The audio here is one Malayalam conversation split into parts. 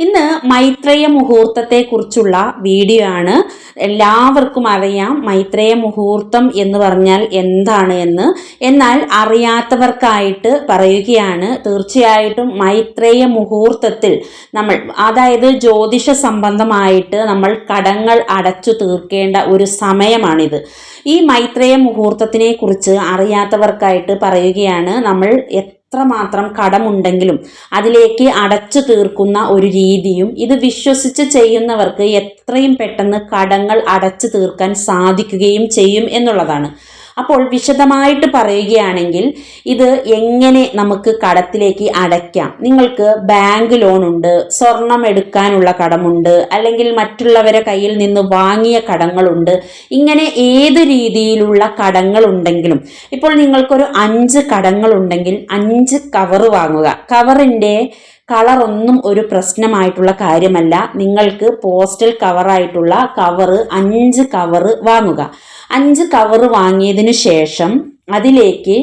ഇന്ന് മൈത്രേയ മുഹൂർത്തത്തെ കുറിച്ചുള്ള വീഡിയോ ആണ്. എല്ലാവർക്കും അറിയാം മൈത്രേയ മുഹൂർത്തം എന്ന് പറഞ്ഞാൽ എന്താണ് എന്ന്. എന്നാൽ അറിയാത്തവർക്കായിട്ട് പറയുകയാണ്. തീർച്ചയായിട്ടും മൈത്രേയ മുഹൂർത്തത്തിൽ നമ്മൾ അതായത് ജ്യോതിഷ സംബന്ധമായിട്ട് നമ്മൾ കടങ്ങൾ അടച്ചു തീർക്കേണ്ട ഒരു സമയമാണിത്. ഈ മൈത്രേയ മുഹൂർത്തത്തിനെ കുറിച്ച് അറിയാത്തവർക്കായിട്ട് പറയുകയാണ്. നമ്മൾ എത്രമാത്രം കടമുണ്ടെങ്കിലും അതിലേക്ക് അടച്ചു തീർക്കുന്ന ഒരു രീതിയും ഇത് വിശ്വസിച്ച് ചെയ്യുന്നവർക്ക് എത്രയും പെട്ടെന്ന് കടങ്ങൾ അടച്ചു തീർക്കാൻ സാധിക്കുകയും ചെയ്യും എന്നുള്ളതാണ്. അപ്പോൾ വിശദമായിട്ട് പറയുകയാണെങ്കിൽ ഇത് എങ്ങനെ നമുക്ക് കടത്തിലേക്ക് അടയ്ക്കാം? നിങ്ങൾക്ക് ബാങ്ക് ലോൺ ഉണ്ട് സ്വർണം എടുക്കാനുള്ള കടമുണ്ട് അല്ലെങ്കിൽ മറ്റുള്ളവരെ കയ്യിൽ നിന്ന് വാങ്ങിയ കടങ്ങളുണ്ട്. ഇങ്ങനെ ഏത് രീതിയിലുള്ള കടങ്ങൾ ഉണ്ടെങ്കിലും ഇപ്പോൾ നിങ്ങൾക്കൊരു അഞ്ച് കടങ്ങൾ ഉണ്ടെങ്കിൽ അഞ്ച് കവർ വാങ്ങുക. കവറിന്റെ കളറൊന്നും ഒരു പ്രശ്നമായിട്ടുള്ള കാര്യമല്ല. നിങ്ങൾക്ക് പോസ്റ്റൽ കവറായിട്ടുള്ള കവറ് അഞ്ച് കവറ് വാങ്ങുക. അഞ്ച് കവർ വാങ്ങിയതിന് ശേഷം അതിലേക്ക്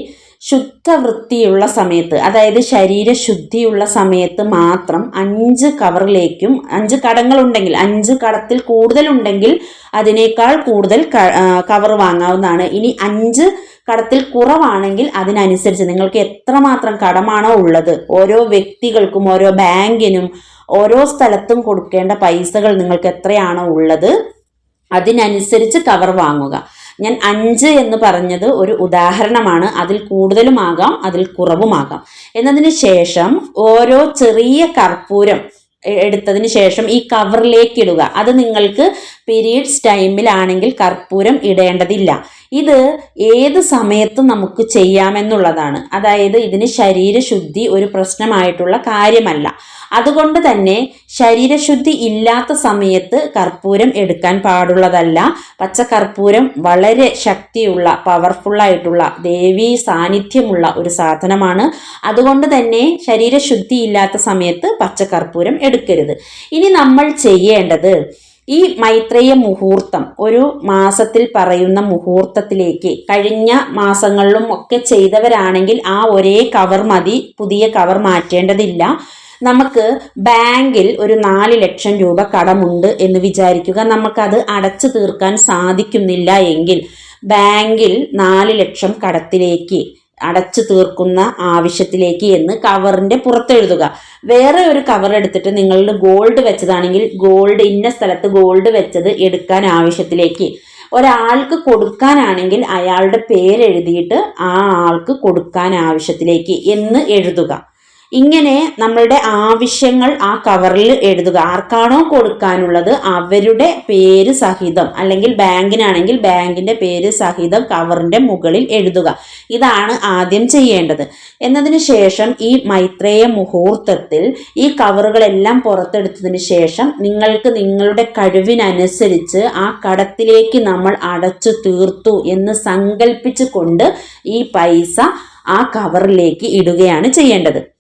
ശുദ്ധവൃത്തിയുള്ള സമയത്ത് അതായത് ശരീരശുദ്ധിയുള്ള സമയത്ത് മാത്രം അഞ്ച് കവറിലേക്കും അഞ്ച് കടങ്ങളുണ്ടെങ്കിൽ അഞ്ച് കടത്തിൽ കൂടുതലുണ്ടെങ്കിൽ അതിനേക്കാൾ കൂടുതൽ കവർ വാങ്ങാവുന്നതാണ്. ഇനി അഞ്ച് കടത്തിൽ കുറവാണെങ്കിൽ അതിനനുസരിച്ച് നിങ്ങൾക്ക് എത്രമാത്രം കടമാണോ ഉള്ളത് ഓരോ വ്യക്തികൾക്കും ഓരോ ബാങ്കിനും ഓരോ സ്ഥലത്തും കൊടുക്കേണ്ട പൈസകൾ നിങ്ങൾക്ക് എത്രയാണോ ഉള്ളത് അതിനനുസരിച്ച് കവർ വാങ്ങുക. ഞാൻ അഞ്ച് എന്ന് പറഞ്ഞത് ഒരു ഉദാഹരണമാണ്. അതിൽ കൂടുതലുമാകാം അതിൽ കുറവുമാകാം. എന്നതിന് ശേഷം ഓരോ ചെറിയ കർപ്പൂരം എടുത്തതിന് ശേഷം ഈ കവറിലേക്ക് ഇടുക. അത് നിങ്ങൾക്ക് പീരീഡ്സ് ടൈമിലാണെങ്കിൽ കർപ്പൂരം ഇടേണ്ടതില്ല. ഇത് ഏത് സമയത്തും നമുക്ക് ചെയ്യാമെന്നുള്ളതാണ്. അതായത് ഇതിന് ശരീരശുദ്ധി ഒരു പ്രശ്നമായിട്ടുള്ള കാര്യമല്ല. അതുകൊണ്ട് തന്നെ ശരീരശുദ്ധി ഇല്ലാത്ത സമയത്ത് കർപ്പൂരം എടുക്കാൻ പാടുള്ളതല്ല. പച്ചക്കർപ്പൂരം വളരെ ശക്തിയുള്ള പവർഫുള്ളായിട്ടുള്ള ദേവി സാന്നിധ്യമുള്ള ഒരു സാധനമാണ്. അതുകൊണ്ട് തന്നെ ശരീരശുദ്ധി ഇല്ലാത്ത സമയത്ത് പച്ചക്കർപ്പൂരം എടുക്കരുത്. ഇനി നമ്മൾ ചെയ്യേണ്ടത് ഈ മൈത്രേയ മുഹൂർത്തം ഒരു മാസത്തിൽ പറയുന്ന മുഹൂർത്തത്തിലേക്ക് കഴിഞ്ഞ മാസങ്ങളിലും ഒക്കെ ചെയ്തവരാണെങ്കിൽ ആ ഒരേ കവർ മതി പുതിയ കവർ മാറ്റേണ്ടതില്ല. നമുക്ക് ബാങ്കിൽ ഒരു നാല് ലക്ഷം രൂപ കടമുണ്ട് എന്ന് വിചാരിക്കുക. നമുക്കത് അടച്ചു തീർക്കാൻ സാധിക്കുന്നില്ല എങ്കിൽ ബാങ്കിൽ നാല് ലക്ഷം കടത്തിലേക്ക് അടച്ചു തീർക്കുന്ന ആവശ്യത്തിലേക്ക് എന്ന് കവറിന്റെ പുറത്തെഴുതുക. വേറെ ഒരു കവർ എടുത്തിട്ട് നിങ്ങളുടെ ഗോൾഡ് വെച്ചതാണെങ്കിൽ ഗോൾഡ് ഇന്ന സ്ഥലത്ത് ഗോൾഡ് വെച്ചത് എടുക്കാൻ ആവശ്യത്തിലേക്ക്. ഒരാൾക്ക് കൊടുക്കാനാണെങ്കിൽ അയാളുടെ പേരെഴുതിയിട്ട് ആ ആൾക്ക് കൊടുക്കാൻ ആവശ്യത്തിലേക്ക് എന്ന് എഴുതുക. ഇങ്ങനെ നമ്മളുടെ ആവശ്യങ്ങൾ ആ കവറിൽ എഴുതുക. ആർക്കാണോ കൊടുക്കാനുള്ളത് അവരുടെ പേര് സഹിതം അല്ലെങ്കിൽ ബാങ്കിനാണെങ്കിൽ ബാങ്കിന്റെ പേര് സഹിതം കവറിന്റെ മുകളിൽ എഴുതുക. ഇതാണ് ആദ്യം ചെയ്യേണ്ടത്. എന്നതിന് ശേഷം ഈ മൈത്രേയ മുഹൂർത്തത്തിൽ ഈ കവറുകളെല്ലാം പുറത്തെടുത്തതിന് ശേഷം നിങ്ങൾക്ക് നിങ്ങളുടെ കഴിവിനനുസരിച്ച് ആ കടത്തിലേക്ക് നമ്മൾ അടച്ചു തീർത്തു എന്ന് സങ്കല്പിച്ചു കൊണ്ട് ഈ പൈസ ആ കവറിലേക്ക് ഇടുകയാണ് ചെയ്യേണ്ടത്.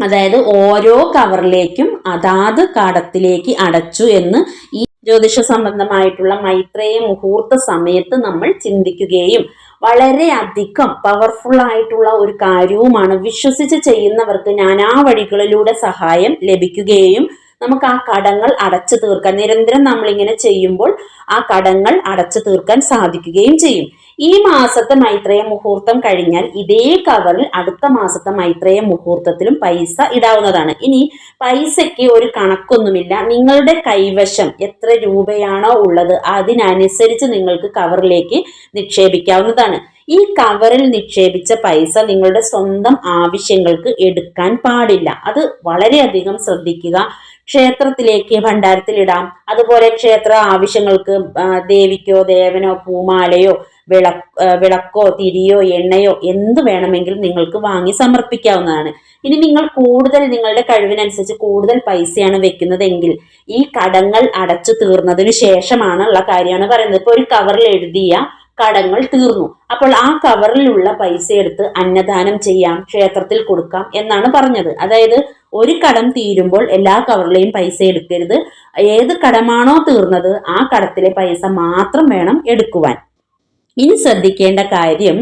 അതായത് ഓരോ കവറിലേക്കും അതാത് കടത്തിലേക്ക് അടച്ചു എന്ന് ഈ ജ്യോതിഷ സംബന്ധമായിട്ടുള്ള മൈത്രേയ മുഹൂർത്ത സമയത്ത് നമ്മൾ ചിന്തിക്കുകയും വളരെ അധികം പവർഫുൾ ആയിട്ടുള്ള ഒരു കാര്യവുമാണ് വിശ്വസിച്ച് ചെയ്യുന്നവർക്ക് ഞാൻ ആ വഴികളിലൂടെ സഹായം ലഭിക്കുകയും നമുക്ക് ആ കടങ്ങൾ അടച്ചു തീർക്കാൻ നിരന്തരം നമ്മളിങ്ങനെ ചെയ്യുമ്പോൾ ആ കടങ്ങൾ അടച്ചു തീർക്കാൻ സാധിക്കുകയും ചെയ്യും. ഈ മാസത്തെ മൈത്രേയ മുഹൂർത്തം കഴിഞ്ഞാൽ ഇതേ കവറിൽ അടുത്ത മാസത്തെ മൈത്രേയ മുഹൂർത്തത്തിലും പൈസ ഇടാവുന്നതാണ്. ഇനി പൈസയ്ക്ക് ഒരു കണക്കൊന്നുമില്ല. നിങ്ങളുടെ കൈവശം എത്ര രൂപയാണോ ഉള്ളത് അതിനനുസരിച്ച് നിങ്ങൾക്ക് കവറിലേക്ക് നിക്ഷേപിക്കാവുന്നതാണ്. ഈ കവറിൽ നിക്ഷേപിച്ച പൈസ നിങ്ങളുടെ സ്വന്തം ആവശ്യങ്ങൾക്ക് എടുക്കാൻ പാടില്ല. അത് വളരെയധികം ശ്രദ്ധിക്കുക. ക്ഷേത്രത്തിലേക്ക് ഭണ്ഡാരത്തിലിടാം. അതുപോലെ ക്ഷേത്ര ആവശ്യങ്ങൾക്ക് ദേവിക്കോ ദേവനോ പൂമാലയോ വിള വിളക്കോ തിരിയോ എണ്ണയോ എന്ത് വേണമെങ്കിലും നിങ്ങൾക്ക് വാങ്ങി സമർപ്പിക്കാവുന്നതാണ്. ഇനി നിങ്ങൾ കൂടുതൽ നിങ്ങളുടെ കഴിവിനനുസരിച്ച് കൂടുതൽ പൈസയാണ് വെക്കുന്നതെങ്കിൽ ഈ കടങ്ങൾ അടച്ചു തീർന്നതിന് ശേഷമാണ് ഉള്ള കാര്യമാണ് പറയുന്നത്. ഇപ്പൊ ഒരു കവറിൽ എഴുതിയ കടങ്ങൾ തീർന്നു. അപ്പോൾ ആ കവറിലുള്ള പൈസ എടുത്ത് അന്നദാനം ചെയ്യാം ക്ഷേത്രത്തിൽ കൊടുക്കാം എന്നാണ് പറഞ്ഞത്. അതായത് ഒരു കടം തീരുമ്പോൾ എല്ലാ കവറിലെയും പൈസ എടുക്കരുത്. ഏത് കടമാണോ തീർന്നത് ആ കടത്തിലെ പൈസ മാത്രം വേണം എടുക്കുവാൻ. ഇനി ശ്രദ്ധിക്കേണ്ട കാര്യം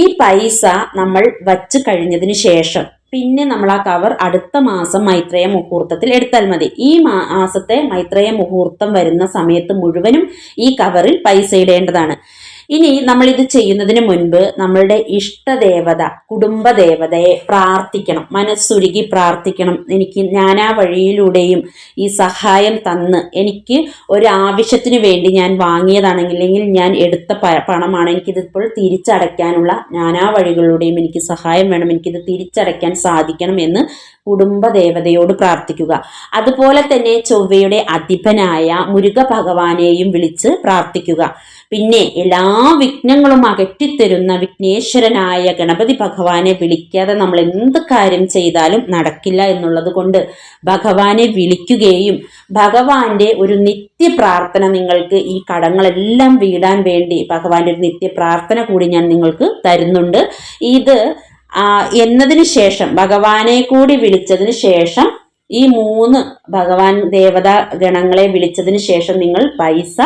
ഈ പൈസ നമ്മൾ വച്ചു കഴിഞ്ഞതിന് ശേഷം പിന്നെ നമ്മൾ ആ കവർ അടുത്ത മാസം മൈത്രേയ മുഹൂർത്തത്തിൽ എടുത്താൽ മതി. ഈ മാസത്തെ മൈത്രേയ മുഹൂർത്തം വരുന്ന സമയത്ത് മുഴുവനും ഈ കവറിൽ പൈസ ഇടേണ്ടതാണ്. ഇനി നമ്മൾ ഇത് ചെയ്യുന്നതിന് മുൻപ് നമ്മളുടെ ഇഷ്ടദേവത കുടുംബദേവതയെ പ്രാർത്ഥിക്കണം. മനസ്സുരുകി പ്രാർത്ഥിക്കണം. എനിക്ക് ഞാൻ ആ വഴിയിലൂടെയും ഈ സഹായം തന്ന് എനിക്ക് ഒരാവശ്യത്തിന് വേണ്ടി ഞാൻ വാങ്ങിയതാണെങ്കിൽ അല്ലെങ്കിൽ ഞാൻ എടുത്ത പണമാണ് എനിക്കിതിപ്പോൾ തിരിച്ചടയ്ക്കാനുള്ള നാനാ വഴികളിലൂടെയും എനിക്ക് സഹായം വേണം. എനിക്കിത് തിരിച്ചടയ്ക്കാൻ സാധിക്കണം എന്ന് കുടുംബദേവതയോട് പ്രാർത്ഥിക്കുക. അതുപോലെ തന്നെ ചൊവ്വയുടെ അധിപനായ മുരുക ഭഗവാനെയും വിളിച്ച് പ്രാർത്ഥിക്കുക. പിന്നെ എല്ലാ വിഘ്നങ്ങളും അകറ്റിത്തരുന്ന വിഘ്നേശ്വരനായ ഗണപതി ഭഗവാനെ വിളിക്കാതെ നമ്മൾ എന്ത് കാര്യം ചെയ്താലും നടക്കില്ല എന്നുള്ളത് കൊണ്ട് ഭഗവാനെ വിളിക്കുകയും ഭഗവാന്റെ ഒരു നിത്യ പ്രാർത്ഥന നിങ്ങൾക്ക് ഈ കടങ്ങളെല്ലാം വീടാൻ വേണ്ടി ഭഗവാന്റെ ഒരു നിത്യ പ്രാർത്ഥന കൂടി ഞാൻ നിങ്ങൾക്ക് തരുന്നുണ്ട്. ഇത് എന്നതിന് ശേഷം ഭഗവാനെ കൂടി വിളിച്ചതിന് ശേഷം ഈ മൂന്ന് ഭഗവാൻ ദേവതാ ഗണങ്ങളെ വിളിച്ചതിന് ശേഷം നിങ്ങൾ പൈസ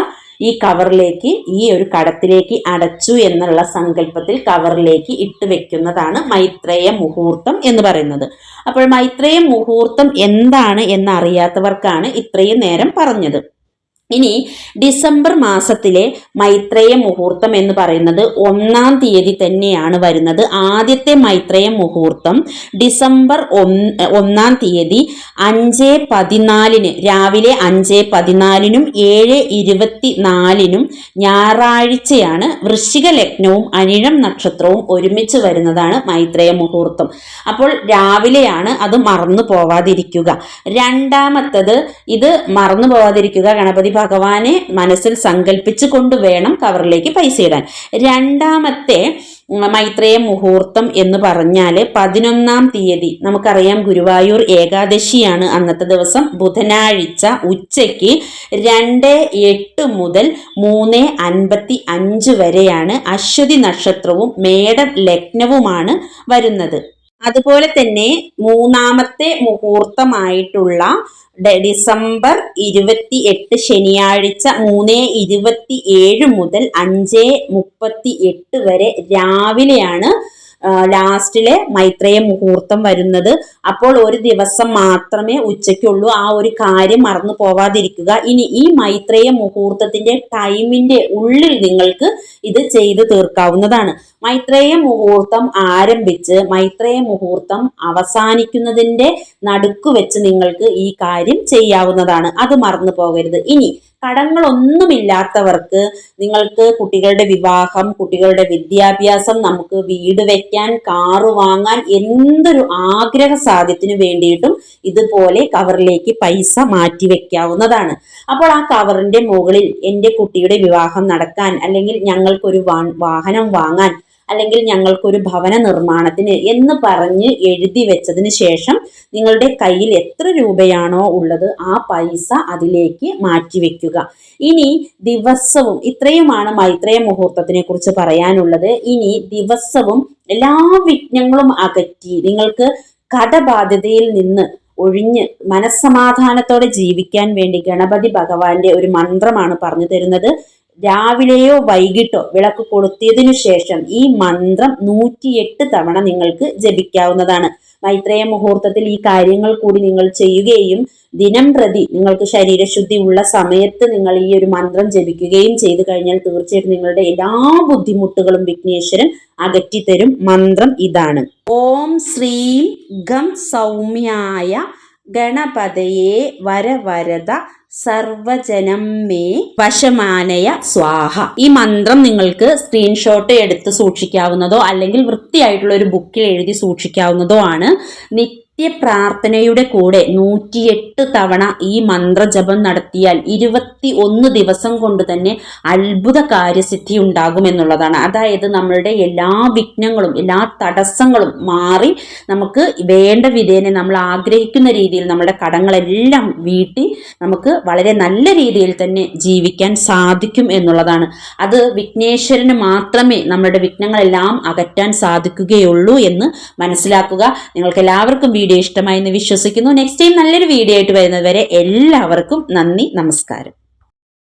ഈ കവറിലേക്ക് ഈ ഒരു കടത്തിലേക്ക് അടച്ചു എന്നുള്ള സങ്കല്പത്തിൽ കവറിലേക്ക് ഇട്ട് വെക്കുന്നതാണ് മൈത്രേയ മുഹൂർത്തം എന്ന് പറയുന്നത്. അപ്പോൾ മൈത്രേയ മുഹൂർത്തം എന്താണ് എന്നറിയാത്തവർക്കാണ് ഇത്രയും നേരം പറഞ്ഞത്. ഇനി ഡിസംബർ മാസത്തിലെ മൈത്രേയ മുഹൂർത്തം എന്ന് പറയുന്നത് ഒന്നാം തീയതി തന്നെയാണ് വരുന്നത്. ആദ്യത്തെ മൈത്രേയ മുഹൂർത്തം ഡിസംബർ ഒന്നാം തീയതി അഞ്ച് പതിനാലിന് രാവിലെ അഞ്ച് പതിനാലിനും ഏഴ് ഇരുപത്തി നാലിനും ഞായറാഴ്ചയാണ് വൃശ്ചിക ലഗ്നവും അനിഴം നക്ഷത്രവും ഒരുമിച്ച് വരുന്നതാണ് മൈത്രേയ മുഹൂർത്തം. അപ്പോൾ രാവിലെയാണ് അത് മറന്നു പോവാതിരിക്കുക. രണ്ടാമത്തത് ഇത് മറന്നു പോവാതിരിക്കുക. ഗണപതി ഭഗവാനെ മനസ്സിൽ സങ്കല്പിച്ചു കൊണ്ടുവേണം കവറിലേക്ക് പൈസ ഇടാൻ. രണ്ടാമത്തെ മൈത്രേയ മുഹൂർത്തം എന്ന് പറഞ്ഞാൽ പതിനൊന്നാം തീയതി നമുക്കറിയാം ഗുരുവായൂർ ഏകാദശിയാണ് അന്നത്തെ ദിവസം. ബുധനാഴ്ച ഉച്ചയ്ക്ക് രണ്ട് എട്ട് മുതൽ മൂന്ന് അൻപത്തി അഞ്ച് വരെയാണ് അശ്വതി നക്ഷത്രവും മേടം ലഗ്നവുമാണ് വരുന്നത്. അതുപോലെ തന്നെ മൂന്നാമത്തെ മുഹൂർത്തമായിട്ടുള്ള ഡിസംബർ ഇരുപത്തി എട്ട് ശനിയാഴ്ച മൂന്ന് ഇരുപത്തി ഏഴ് മുതൽ അഞ്ച് മുപ്പത്തി എട്ട് വരെ രാവിലെയാണ് ലാസ്റ്റിലെ മൈത്രേയ മുഹൂർത്തം വരുന്നത്. അപ്പോൾ ഒരു ദിവസം മാത്രമേ ഉച്ചയ്ക്കുള്ളൂ. ആ ഒരു കാര്യം മറന്നു പോവാതിരിക്കുക. ഇനി ഈ മൈത്രേയ മുഹൂർത്തത്തിന്റെ ടൈമിന്റെ ഉള്ളിൽ നിങ്ങൾക്ക് ഇത് ചെയ്തു തീർക്കാവുന്നതാണ്. മൈത്രേയ മുഹൂർത്തം ആരംഭിച്ച് മൈത്രേയ മുഹൂർത്തം അവസാനിക്കുന്നതിന്റെ നടുക്ക് വെച്ച് നിങ്ങൾക്ക് ഈ കാര്യം ചെയ്യാവുന്നതാണ്. അത് മറന്നു പോകരുത്. ഇനി കടങ്ങളൊന്നുമില്ലാത്തവർക്ക് നിങ്ങൾക്ക് കുട്ടികളുടെ വിവാഹം കുട്ടികളുടെ വിദ്യാഭ്യാസം നമുക്ക് വീട് വയ്ക്കാൻ കാറ് വാങ്ങാൻ എന്തൊരു ആഗ്രഹ സാധ്യത്തിനു വേണ്ടിയിട്ടും ഇതുപോലെ കവറിലേക്ക് പൈസ മാറ്റി വെക്കാവുന്നതാണ്. അപ്പോൾ ആ കവറിന്റെ മുകളിൽ എന്റെ കുട്ടിയുടെ വിവാഹം നടക്കാൻ അല്ലെങ്കിൽ ഞങ്ങൾക്കൊരു വാഹനം വാങ്ങാൻ അല്ലെങ്കിൽ ഞങ്ങൾക്കൊരു ഭവന നിർമ്മാണത്തിന് എന്ന് പറഞ്ഞ് എഴുതി വെച്ചതിന് ശേഷം നിങ്ങളുടെ കയ്യിൽ എത്ര രൂപയാണോ ഉള്ളത് ആ പൈസ അതിലേക്ക് മാറ്റിവെക്കുക ഇനി ദിവസവും ഇത്രയുമാണ് മൈത്രേയ മുഹൂർത്തത്തിനെ കുറിച്ച് പറയാനുള്ളത്. ഇനി ദിവസവും എല്ലാ വിഘ്നങ്ങളും അകറ്റി നിങ്ങൾക്ക് കടബാധ്യതയിൽ നിന്ന് ഒഴിഞ്ഞ് മനസ്സമാധാനത്തോടെ ജീവിക്കാൻ വേണ്ടി ഗണപതി ഭഗവാന്റെ ഒരു മന്ത്രമാണ് പറഞ്ഞു തരുന്നത്. രാവിലെയോ വൈകിട്ടോ വിളക്ക് കൊളുത്തിയതിനു ശേഷം ഈ മന്ത്രം നൂറ്റിയെട്ട് തവണ നിങ്ങൾക്ക് ജപിക്കാവുന്നതാണ്. മൈത്രേയ മുഹൂർത്തത്തിൽ ഈ കാര്യങ്ങൾ കൂടി നിങ്ങൾ ചെയ്യുകയും ദിനം പ്രതി നിങ്ങൾക്ക് ശരീരശുദ്ധി ഉള്ള സമയത്ത് നിങ്ങൾ ഈ ഒരു മന്ത്രം ജപിക്കുകയും ചെയ്തു കഴിഞ്ഞാൽ തീർച്ചയായിട്ടും നിങ്ങളുടെ എല്ലാ ബുദ്ധിമുട്ടുകളും വിഘ്നേശ്വരൻ അകറ്റിത്തരും. മന്ത്രം ഇതാണ്. ഓം ശ്രീം ഗം സൗമ്യായ ഗണപതയെ വരവരത സർവജനം മേ വശമാനയ സ്വാഹ. ഈ മന്ത്രം നിങ്ങൾക്ക് സ്ക്രീൻഷോട്ട് എടുത്ത് സൂക്ഷിക്കാവുന്നതോ അല്ലെങ്കിൽ വൃത്തിയായിട്ടുള്ള ഒരു ബുക്കിൽ എഴുതി സൂക്ഷിക്കാവുന്നതോ ആണ്. പ്രാർത്ഥനയുടെ കൂടെ നൂറ്റിയെട്ട് തവണ ഈ മന്ത്രജപം നടത്തിയാൽ ഇരുപത്തി ഒന്ന് ദിവസം കൊണ്ട് തന്നെ അത്ഭുത കാര്യസിദ്ധി ഉണ്ടാകുമെന്നുള്ളതാണ് അതായത് നമ്മളുടെ എല്ലാ വിഘ്നങ്ങളും എല്ലാ തടസ്സങ്ങളും മാറി നമുക്ക് വേണ്ട വിധേനെ നമ്മൾ ആഗ്രഹിക്കുന്ന രീതിയിൽ നമ്മുടെ കടങ്ങളെല്ലാം വീട്ടി നമുക്ക് വളരെ നല്ല രീതിയിൽ തന്നെ ജീവിക്കാൻ സാധിക്കും എന്നുള്ളതാണ്. അത് വിഘ്നേശ്വരന് മാത്രമേ നമ്മുടെ വിഘ്നങ്ങളെല്ലാം അകറ്റാൻ സാധിക്കുകയുള്ളൂ എന്ന് മനസ്സിലാക്കുക. നിങ്ങൾക്ക് എല്ലാവർക്കും വീഡിയോ വീഡിയോ ഇഷ്ടമായി എന്ന് വിശ്വസിക്കുന്നു. നെക്സ്റ്റ് ടൈം നല്ലൊരു വീഡിയോ ആയിട്ട് വരുന്നത് വരെ എല്ലാവർക്കും നന്ദി നമസ്കാരം.